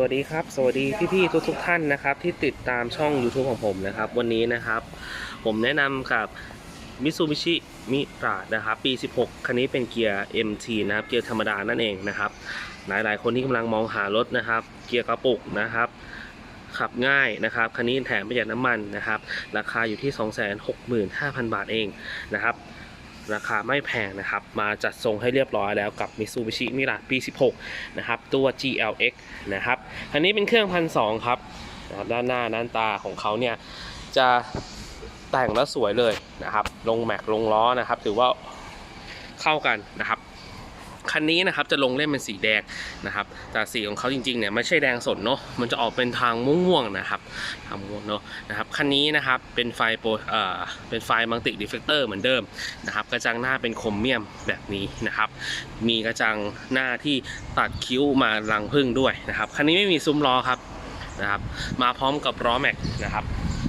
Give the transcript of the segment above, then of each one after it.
วัสดีครับ สวัสดีพี่ๆทุกๆท่านนะครับ ที่ติดตามช่อง YouTube ของผมนะครับ วันนี้นะครับ ผมแนะนำกับ Mitsubishi m i r a นะครับ ปี 16 คันนี้เป็นเกียร์ MT นะครับ เกียร์ธรรมดานั่นเองนะครับ หลายๆ คนที่กำลังมองหารถนะครับ เกียร์กระปุกนะครับขับง่ายนะครับคันนี้แถมประหยัดน้ำมันนะครับ ราคาอยู่ที่ 265,000 บาทเองนะครับ ราคาไม่แพงนะครับ มาจัดทรงให้เรียบร้อยแล้วกับ Mitsubishi m i r a ปี 16 นะครับ ตัว GLX นะครับคันนี้เป็นเครื่องพันสองครับนะครับ ด้านหน้าด้านตาของเขาเนี่ย จะแต่งแล้วสวยเลยนะครับ ลงแม็กลงล้อนะครับ ถือว่าเข้ากันนะครับ คันนี้นะครับจะลงเล่นเป็นสีแดงนะครับ แต่สีของเขาจริงๆเนี่ยไม่ใช่แดงสดเนาะมันจะออกเป็นทางม่วงๆนะครับทางม่วงเนาะนะครับคันนี้นะครับเป็นไฟโปรเอ่อเป็นไฟมัลติดิเฟกเตอร์เหมือนเดิมนะครับกระจังหน้าเป็นคมเมียมแบบนี้นะครับ มีกระจังหน้าที่ตัดคิ้วมารังพึ่งด้วยนะครับคันนี้ไม่มีซุ้มล้อครับนะครับ มาพร้อมกับล้อแม็กนะครับ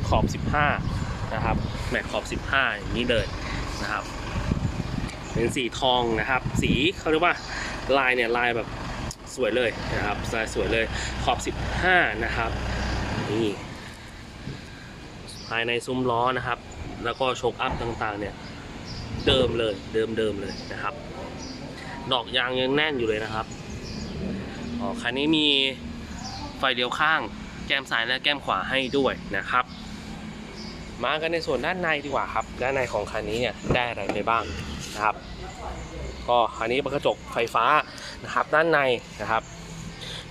ขอบ 15นะครับแม็กขอบ 15 อย่างนี้เลยนะครับ เป็นสีทองนะครับ สีเขาเรียกว่าลายเนี่ยลายแบบสวยเลยนะครับลายสวยเลยขอบ 15 นะครับนี่ภายในซุ้มล้อนะครับ แล้วก็โชคอัพต่างๆ เนี่ยเดิมเลยเดิมเดิมเลยนะครับ ดอกยางยังแน่นอยู่เลยนะครับอ๋อคันนี้มีไฟเลี้ยวข้าง แก้มซ้ายและแก้มขวาให้ด้วยนะครับ มากันในส่วนด้านในดีกว่าครับ ด้านในของคันนี้เนี่ยได้อะไรไปบ้าง นะครับ ก็คันนี้เป็นกระจกไฟฟ้านะครับ ด้านในนะครับ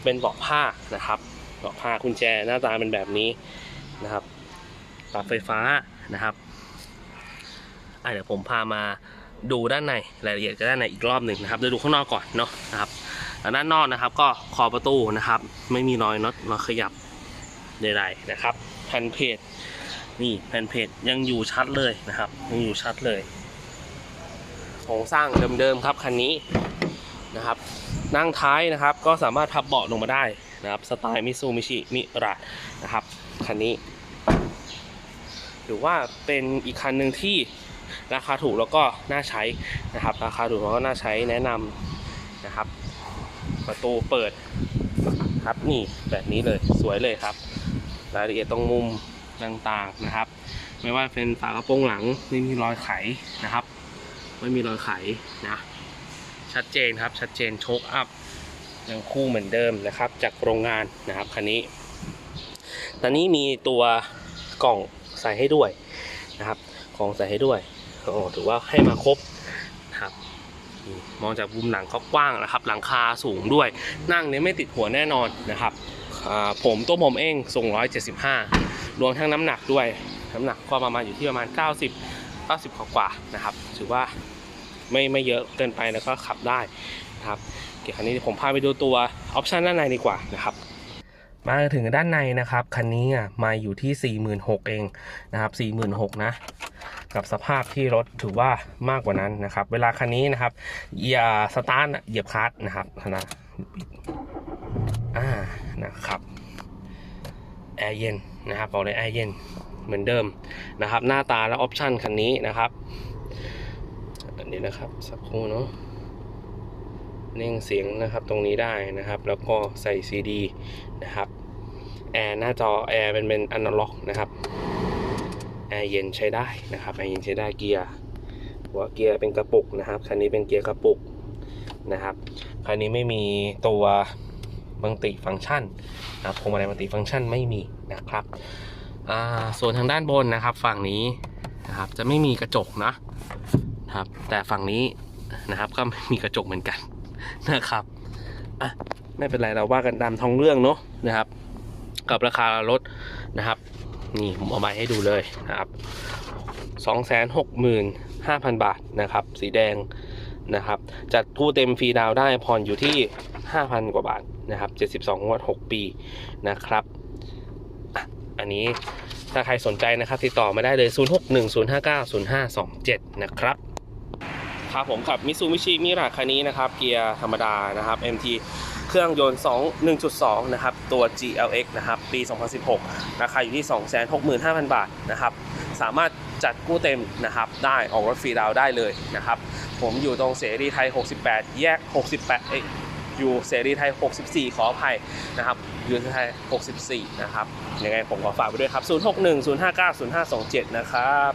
เป็นเบาะผ้านะครับเบาะผ้ากุญแจหน้าตาเป็นแบบนี้นะครับปรับไฟฟ้านะครับอะเดี๋ยวผมพามาดูด้านในรายละเอียดกันด้านในอีกรอบหนึ่งนะครับเดี๋ยวดูข้างนอกก่อนเนาะนะครับแล้วด้านนอกนะครับ ก็ขอบประตูนะครับ ไม่มีรอยน็อตน็อตขยับใดๆนะครับ แผ่นเพจนี่แผ่นเพจยังอยู่ชัดเลยนะครับยังอยู่ชัดเลย ครงสร้างเดิมๆครับคันนี้นะครับ นั่งท้ายนะครับก็สามารถพับเบาะลงมาได้นะครับสไตล์มิซูมิชิมิระนะครับคันนี้ หรือว่าเป็นอีกคันหนึ่งที่ราคาถูกแล้วก็น่าใช้นะครับ ราคาถูกแล้วก็น่าใช้แนะนำนะครับ ประตูเปิดครับนี่แบบนี้เลยสวยเลยครับ รายละเอียดตรงมุมต่างๆนะครับ ไม่ว่าเป็นฝากระโปรงหลังไม่มีรอยไขนะครับ ไม่มีรอยไขนะ ชัดเจนครับ ชัดเจนโชคอัพยังคู่เหมือนเดิมนะครับ จากโรงงานนะครับคันนี้ ตอนนี้มีตัวกล่องใส่ให้ด้วยนะครับกล่องใส่ให้ด้วยโอ้ถือว่าให้มาครบนะครับมองจากมุมหลังเขากว้างนะครับ หลังคาสูงด้วย นั่งเนี่ยไม่ติดหัวแน่นอนนะครับผมตัวผมเองส่ง 175 รวมทั้งน้ำหนักด้วย น้ำหนักก็ประมาณอยู่ที่ประมาณ 90 90 กว่าๆนะครับ ถือว่าไม่ไม่เยอะเกินไปแล้วก็ขับได้นะครับเดี๋ยวคันนี้ผมพาไปดูตัวออปชันด้านในดีกว่านะครับมาถึงด้านในนะครับ คันนี้อะมาอยู่ที่ 46,000 เองนะครับ 46,000 นะ กับสภาพที่รถถือว่ามากกว่านั้นนะครับ เวลาคันนี้นะครับอย่าสตาร์ทเหยียบคลัตช์นะครับนะอ่านะครับแอร์เย็นนะครับบอกเลยแอร์เย็น เหมือนเดิมนะครับ หน้าตาและออปชันคันนี้นะครับอันนี้นะครับสักครู่เนาะเร่งเสียงนะครับตรงนี้ได้นะครับ แล้วก็ใส่ซีดีนะครับแอร์หน้าจอแอร์เป็นเป็นอนาล็อกนะครับแอร์เย็นใช้ได้นะครับแอร์เย็นใช้ได้เกียร์หัวเกียร์เป็นกระปุกนะครับคันนี้เป็นเกียร์กระปุกนะครับคันนี้ไม่มีตัวมัลติฟังก์ชันนะครับพวงมาลัยมัลติฟังก์ชันไม่มีนะครับ ส่วนทางด้านบนนะครับ ฝั่งนี้นะครับจะไม่มีกระจกนะครับ แต่ฝั่งนี้นะครับก็ไม่มีกระจกเหมือนกันนะครับอะไม่เป็นไรเราว่ากันตามท้องเรื่องเนาะนะครับ กับราคารถนะครับนี่ผมเอาใบให้ดูเลยนะครับสองแสนหกหมื่นห้าพันบาทนะครับ สีแดงนะครับ จัดกู้เต็มฟรีดาวได้ผ่อนอยู่ที่ห้าพันกว่าบาทนะครับเจ็ดสิบสองงวดหกปีนะครับ อันนี้ถ้าใครสนใจนะครับติดต่อมาได้เลย 0 6 1 0 5 9 0 5 2 7 นะครับครับผมกับมิ t ูมิชิมิราคันนี้นะครับเกียร์ธรรมดานะครับ MT เครื่องยนต์2 1.2 นะครับ ตัว GLX นะครับ ปี 2016 ราคาอยู่ที่ 265,000 บาทนะครับ สามารถจัดกู้เต็มนะครับ ได้ออกรถฟรีดาวได้เลยนะครับ ผมอยู่ตรงเสรีไทย 68 แยก 68เอ้ อยู่เสรีไทย 64 ขออภัยนะครับอยู่เสรีไทย 64 นะครับยังไงผมขอฝากไปด้วยครับ 061 059 0527 นะครับ